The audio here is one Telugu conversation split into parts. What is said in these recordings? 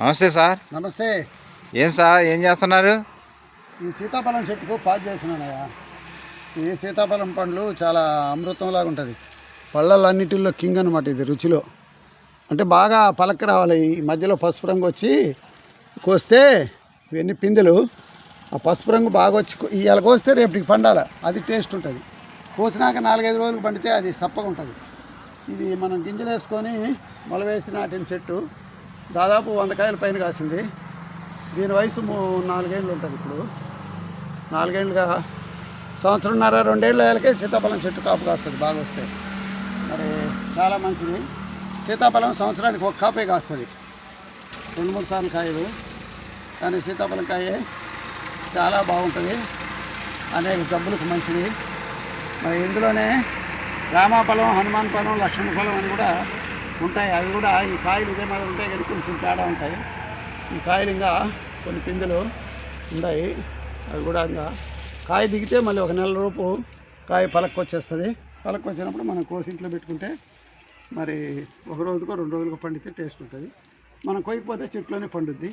నమస్తే సార్. నమస్తే. ఏం సార్ ఏం చేస్తున్నారు? ఈ సీతాఫలం చెట్టుకు పాజ్ చేసినానయ్యా ఈ సీతాఫలం పండ్లు చాలా అమృతంలాగా ఉంటుంది. పళ్ళలన్నిటిల్లో కింగ్ అనమాట ఇది రుచిలో. అంటే బాగా పలక రావాలి. ఈ మధ్యలో పసుపు రంగు వచ్చి కోస్తే ఇవన్నీ పిందెలు. ఆ పసుపు రంగు బాగా వచ్చి ఇవాళ కోస్తే రేపటికి పండాలి. అది టేస్ట్ ఉంటుంది. కోసినాక నాలుగైదు రోజులు పండితే అది సప్పగా ఉంటుంది. ఇది మనం గింజలు వేసుకొని మొల వేసి నాటిన చెట్టు దాదాపు వంద కాయల పైన కాసింది. దీని వయసు నాలుగేళ్ళు ఉంటుంది ఇప్పుడు. నాలుగేళ్ళుగా సంవత్సరంన్నర రెండేళ్ళ వేలకే సీతాఫలం చెట్టు కాపు కాస్తుంది బాగా వస్తే మరి చాలా మంచిది. సీతాఫలం సంవత్సరానికి ఒక కాపే కాస్తుంది. రెండు మూడు సార్లు కాయలు. కానీ సీతాఫలం కాయ చాలా బాగుంటుంది. అనేక జబ్బులకు మంచిది. మరి ఇందులోనే రామాఫలం హనుమాన్ ఫలం లక్ష్మణ ఫలం అని కూడా ఉంటాయి. అవి కూడా ఈ కాయలు ఇదే మాదిరి ఉంటాయి. కానీ కొంచెం తేడా ఉంటాయి. ఈ కాయలు ఇంకా కొన్ని పిందెలు ఉన్నాయి. అవి కూడా ఇంకా కాయ దిగితే మళ్ళీ ఒక నెల రూపు కాయ పలక్కొచ్చేస్తుంది. పలక్కొచ్చినప్పుడు మనం కోసి ఇంట్లో పెట్టుకుంటే మరి ఒక రోజుకో రెండు రోజులకో పండితే టేస్ట్ ఉంటుంది. మనం కొయ్యకపోతే చెట్లోనే పండుద్ది.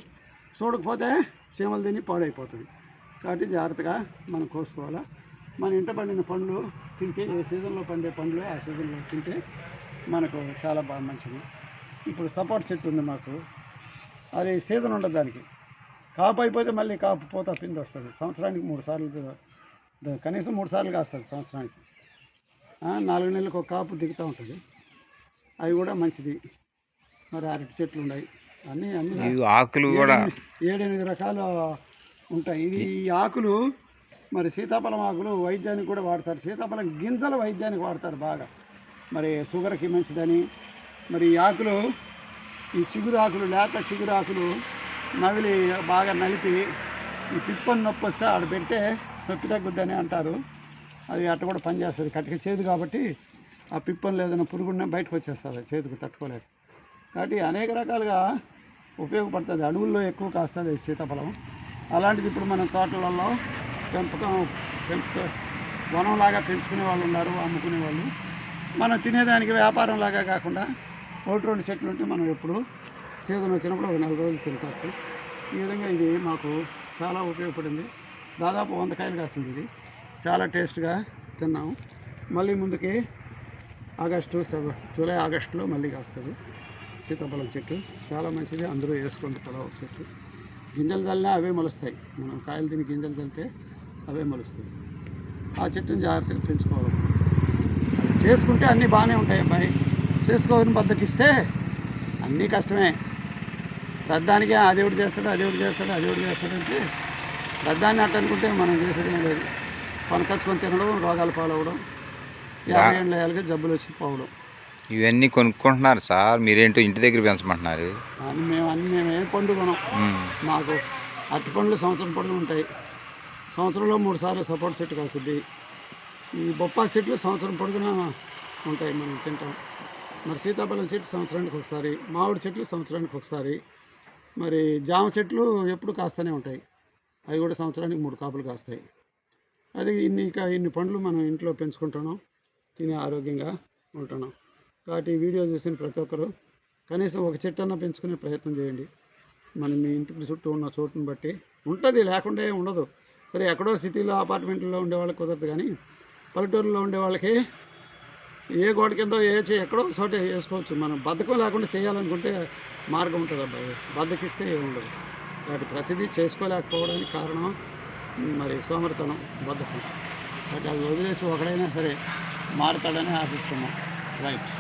చూడకపోతే చీమలు తిని పాడైపోతుంది. కాబట్టి జాగ్రత్తగా మనం కోసుకోవాలా. మన ఇంట పండిన పండ్లు తింటే ఏ సీజన్లో పండే పండ్లు ఆ సీజన్లో తింటే మనకు చాలా బాగా మంచిది. ఇప్పుడు సపోర్ట్ చెట్టు ఉంది మాకు. అది సీజన్ ఉండదు దానికి. కాపు అయిపోతే మళ్ళీ కాపు పోతా పిండి వస్తుంది. సంవత్సరానికి మూడు సార్లు కనీసం మూడు సార్లు కాస్తుంది సంవత్సరానికి. నాలుగు నెలలకు ఒక కాపు దిగుతూ ఉంటుంది. అవి కూడా మంచిది. మరి అరటి చెట్లు ఉన్నాయి. అన్నీ అన్నీ ఆకులు కూడా ఏడెనిమిది రకాలు ఉంటాయి. ఇది ఈ ఆకులు మరి సీతాఫలం ఆకులు వైద్యానికి కూడా వాడతారు. సీతాఫలం గింజల వైద్యానికి వాడతారు బాగా. మరి షుగర్కి మంచిదని. మరి ఈ ఆకులు ఈ చిగురు ఆకులు లేత చిగురు ఆకులు నవిలి బాగా నలిపి ఈ పిప్పని నొప్పి వస్తే ఆడ పెడితే నొప్పి తగ్గుద్దని అంటారు. అది అట్ట కూడా పనిచేస్తుంది. కట్టిక చేదు కాబట్టి ఆ పిప్పని లేదన్న పురుగున్న బయటకు వచ్చేస్తుంది. చేతికి తట్టుకోలేదు కాబట్టి అనేక రకాలుగా ఉపయోగపడుతుంది. అడవుల్లో ఎక్కువ కాస్తుంది సీతాఫలం. అలాంటిది ఇప్పుడు మన తోటలలో పెంపకం పెంపు వనంలాగా పెంచుకునే వాళ్ళు ఉన్నారు అమ్ముకునే వాళ్ళు. మనం తినేదానికి వ్యాపారం లాగా కాకుండా ఒకటి రెండు చెట్లు ఉంటే మనం ఎప్పుడు సీజన్ వచ్చినప్పుడు ఒక నెల రోజులు తినవచ్చు ఈ విధంగా ఇది మాకు చాలా ఉపయోగపడింది. దాదాపు వంద కాయలు కాస్తుంది ఇది. చాలా టేస్ట్గా తిన్నాము. మళ్ళీ ముందుకి ఆగస్టు జూలై ఆగస్టులో మళ్ళీ కాస్తుంది. సీతాఫలం చెట్టు. చాలా మంచిది. అందరూ వేసుకోండి పొలం ఒక చెట్టు. గింజలు చల్లినా అవే మొలుస్తాయి. మనం కాయలు తిని గింజలు చల్లితే అవే మొలుస్తాయి. ఆ చెట్టుని జాగ్రత్తగా పెంచుకోవాలి. చేసుకుంటే అన్నీ బాగానే ఉంటాయి అబ్బాయి. చేసుకోవాలని బద్దకిస్తే అన్నీ కష్టమే. రద్దానికి అదేవిడు చేస్తాడు అదేవిడు చేస్తాడు అదేవిడు చేస్తాడంటే రద్దాన్ని అట్ట అనుకుంటే మనం చేసేది ఏం లేదు. కొనకచ్చుకొని తినడం రోగాలు పాలవడం యాభై ఏళ్ళ ఏళ్ళకి జబ్బులు వచ్చి పోవడం. ఇవన్నీ కొనుక్కుంటున్నారు సార్. మీరేంటో ఇంటి దగ్గర పెంచమంటున్నారు. అని మేము అన్ని మేము ఏ పండు కొనం. మాకు అరటి పండ్లు సంవత్సరం పండ్లు ఉంటాయి. సంవత్సరంలో మూడు సార్లు సపోర్ట్ చెట్టు కాస్తుంది ఈ బొప్పాయి చెట్లు సంవత్సరం పొడుగున ఉంటాయి మనం తింటాం. మరి సీతాఫలం చెట్టు సంవత్సరానికి ఒకసారి మామిడి చెట్లు సంవత్సరానికి ఒకసారి మరి జామ చెట్లు ఎప్పుడు కాస్తూనే ఉంటాయి. అవి కూడా సంవత్సరానికి మూడు కాపులు కాస్తాయి. అది ఇన్ని ఇన్ని పండ్లు మనం ఇంట్లో పెంచుకుంటున్నాం తిని ఆరోగ్యంగా ఉంటున్నాం కాబట్టి ఈ వీడియో చూసిన ప్రతి ఒక్కరు కనీసం ఒక చెట్టు అన్న పెంచుకునే ప్రయత్నం చేయండి. మనం మీ ఇంటికి చుట్టూ ఉన్న చోటుని బట్టి ఉంటుంది లేకుండా ఏం ఉండదు. సరే ఎక్కడో సిటీలో అపార్ట్మెంట్లో ఉండే వాళ్ళకి కుదరదు కానీ పల్లెటూరులో ఉండే వాళ్ళకి ఏ గోడ కింద ఏ చే ఎక్కడో చోట వేసుకోవచ్చు. మనం బద్ధకం లేకుండా చేయాలనుకుంటే మార్గం ఉంటుంది అబ్బాయి బద్దకిస్తే ఏమి ఉండదు. కాబట్టి ప్రతిదీ చేసుకోలేకపోవడానికి కారణం మరి సోమరితనం బద్ధకం. కాబట్టి అది వదిలేసి ఒకడైనా సరే మారుతాడని ఆశిస్తున్నాం. రైట్.